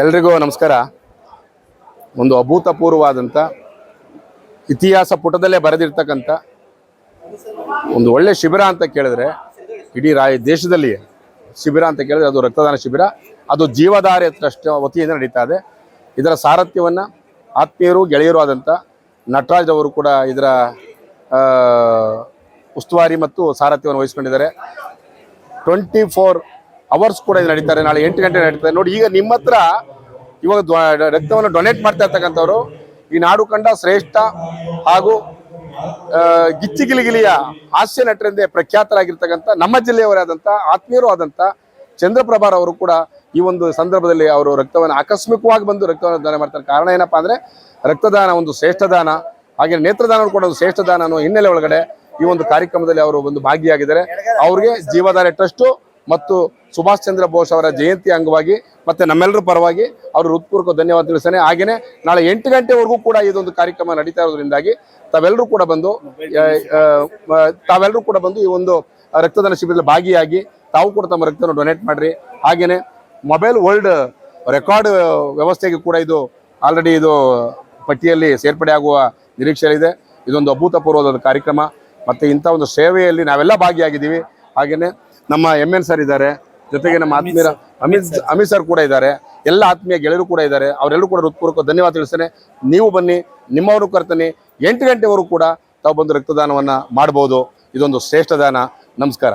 ಎಲ್ರಿಗೂ ನಮಸ್ಕಾರ. ಒಂದು ಅಭೂತಪೂರ್ವವಾದಂಥ ಇತಿಹಾಸ ಪುಟದಲ್ಲೇ ಬರೆದಿರ್ತಕ್ಕಂಥ ಒಂದು ಒಳ್ಳೆ ಶಿಬಿರ ಅಂತ ಕೇಳಿದ್ರೆ, ಇಡೀ ರಾಯ ದೇಶದಲ್ಲಿ ಶಿಬಿರ ಅಂತ ಕೇಳಿದ್ರೆ ಅದು ರಕ್ತದಾನ ಶಿಬಿರ. ಅದು ಜೀವಧಾರೆ ಟ್ರಸ್ಟ್ ವತಿಯಿಂದ ನಡೀತಾ ಇದೆ. ಇದರ ಸಾರಥ್ಯವನ್ನು ಆತ್ಮೀಯರು, ಗೆಳೆಯರು ಆದಂಥ ನಟರಾಜ್ ಅವರು ಕೂಡ ಇದರ ಉಸ್ತುವಾರಿ ಮತ್ತು ಸಾರಥ್ಯವನ್ನು ವಹಿಸ್ಕೊಂಡಿದ್ದಾರೆ. ಟ್ವೆಂಟಿ ಫೋರ್ ಅವರ್ಸ್ ಕೂಡ ಇದು ನಡೀತಾರೆ, ನಾಳೆ ಎಂಟು ಗಂಟೆ ನಡೀತಾರೆ ನೋಡಿ, ಈಗ ನಿಮ್ಮ ಹತ್ರ ಇವಾಗ ರಕ್ತವನ್ನು ಡೊನೇಟ್ ಮಾಡ್ತಾ ಇರ್ತಕ್ಕಂಥವ್ರು ಈ ನಾಡು ಕಂಡ ಶ್ರೇಷ್ಠ ಹಾಗೂ ಗಿಚ್ಚಿಗಿಲಿಗಿಲಿಯ ಹಾಸ್ಯ ನಟರೆಂದೇ ಪ್ರಖ್ಯಾತರಾಗಿರ್ತಕ್ಕಂಥ, ನಮ್ಮ ಜಿಲ್ಲೆಯವರಾದಂಥ ಆತ್ಮೀಯರು ಆದಂಥ ಚಂದ್ರಪ್ರಭಾರ್ ಅವರು ಕೂಡ ಈ ಒಂದು ಸಂದರ್ಭದಲ್ಲಿ ಅವರು ರಕ್ತವನ್ನು ಆಕಸ್ಮಿಕವಾಗಿ ಬಂದು ರಕ್ತವನ್ನು ದಾನ ಮಾಡ್ತಾರೆ. ಕಾರಣ ಏನಪ್ಪಾ ಅಂದರೆ, ರಕ್ತದಾನ ಒಂದು ಶ್ರೇಷ್ಠ ದಾನ, ಹಾಗೆ ನೇತ್ರದಾನ ಕೂಡ ಒಂದು ಶ್ರೇಷ್ಠ ದಾನ ಅನ್ನೋ ಹಿನ್ನೆಲೆ ಒಳಗಡೆ ಈ ಒಂದು ಕಾರ್ಯಕ್ರಮದಲ್ಲಿ ಅವರು ಒಂದು ಭಾಗಿಯಾಗಿದ್ದಾರೆ. ಅವ್ರಿಗೆ ಜೀವಾಧಾರ ಟ್ರಸ್ಟು ಮತ್ತು ಸುಭಾಷ್ ಚಂದ್ರ ಬೋಸ್ ಅವರ ಜಯಂತಿ ಅಂಗವಾಗಿ ಮತ್ತೆ ನಮ್ಮೆಲ್ಲರ ಪರವಾಗಿ ಅವರು ಹೃತ್ಪೂರ್ವಕ ಧನ್ಯವಾದ ತಿಳಿಸ್ತೇನೆ. ಹಾಗೆಯೇ ನಾಳೆ ಎಂಟು ಗಂಟೆವರೆಗೂ ಕೂಡ ಇದೊಂದು ಕಾರ್ಯಕ್ರಮ ನಡೀತಾ ಇರೋದ್ರಿಂದಾಗಿ ತಾವೆಲ್ಲರೂ ಕೂಡ ಬಂದು ತಾವೆಲ್ಲರೂ ಕೂಡ ಬಂದು ಈ ಒಂದು ರಕ್ತದಾನ ಶಿಬಿರದಲ್ಲಿ ಭಾಗಿಯಾಗಿ ತಾವು ಕೂಡ ತಮ್ಮ ರಕ್ತವನ್ನು ಡೊನೇಟ್ ಮಾಡ್ರಿ. ಹಾಗೆಯೇ ಮೊಬೈಲ್ ವರ್ಲ್ಡ್ ರೆಕಾರ್ಡ್ ವ್ಯವಸ್ಥೆಗೆ ಕೂಡ ಇದು ಆಲ್ರೆಡಿ ಇದು ಪಟ್ಟಿಯಲ್ಲಿ ಸೇರ್ಪಡೆ ಆಗುವ ನಿರೀಕ್ಷೆಯಲ್ಲಿದೆ. ಇದೆ ಇದೊಂದು ಅಭೂತಪೂರ್ವದ ಕಾರ್ಯಕ್ರಮ. ಮತ್ತೆ ಇಂಥ ಒಂದು ಸೇವೆಯಲ್ಲಿ ನಾವೆಲ್ಲ ಭಾಗಿಯಾಗಿದ್ದೀವಿ. ಹಾಗೇನೆ ನಮ್ಮ ಎಂ ಎನ್ ಸರ್ ಇದ್ದಾರೆ. ಜೊತೆಗೆ ನಮ್ಮ ಆತ್ಮೀಯ ಅಮಿತ್ ಅಮಿತ್ ಸರ್ ಕೂಡ ಇದ್ದಾರೆ. ಎಲ್ಲ ಆತ್ಮೀಯ ಗೆಳೆಯರು ಕೂಡ ಇದ್ದಾರೆ. ಅವರೆಲ್ಲರೂ ಕೂಡ ಹೃತ್ಪೂರ್ವಕ ಧನ್ಯವಾದ ತಿಳಿಸ್ತೇನೆ. ನೀವು ಬನ್ನಿ ನಿಮ್ಮವರು ಕರ್ತನೆ. ಎಂಟು ಗಂಟೆವರೆಗೂ ಕೂಡ ತಾವು ಬಂದು ರಕ್ತದಾನವನ್ನ ಮಾಡಬಹುದು ಇದೊಂದು ಶ್ರೇಷ್ಠ ದಾನ. ನಮಸ್ಕಾರ.